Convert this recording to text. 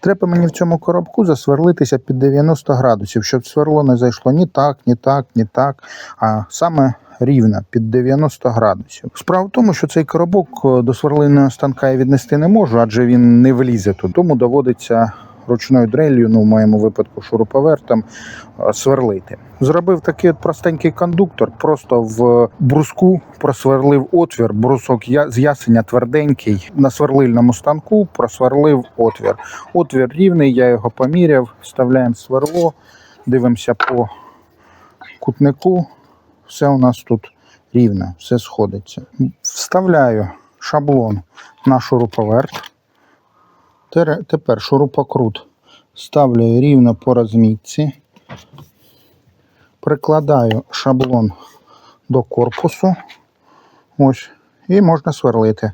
Треба мені в цьому коробку засверлитися під 90 градусів, щоб сверло не зайшло ні так, ні так, ні так, а саме рівно під 90 градусів. Справа в тому, що цей коробок е, до сверлильного станка я віднести не можу, адже він не влізе тут. Тому доводиться ручною дрелью, ну в моєму випадку шуруповертом, е, сверлити. Зробив такий от простенький кондуктор, просто в бруску просверлив отвір, брусок з ясеня тверденький. На сверлильному станку просверлив отвір. Отвір рівний, я його поміряв, вставляємо сверло, дивимося по кутнику. Все у нас тут рівно, все сходиться. Вставляю шаблон на шуруповерт. Тепер шурупокрут ставлю рівно по розмітці. Прикладаю шаблон до корпусу. Ось. І можна сверлити.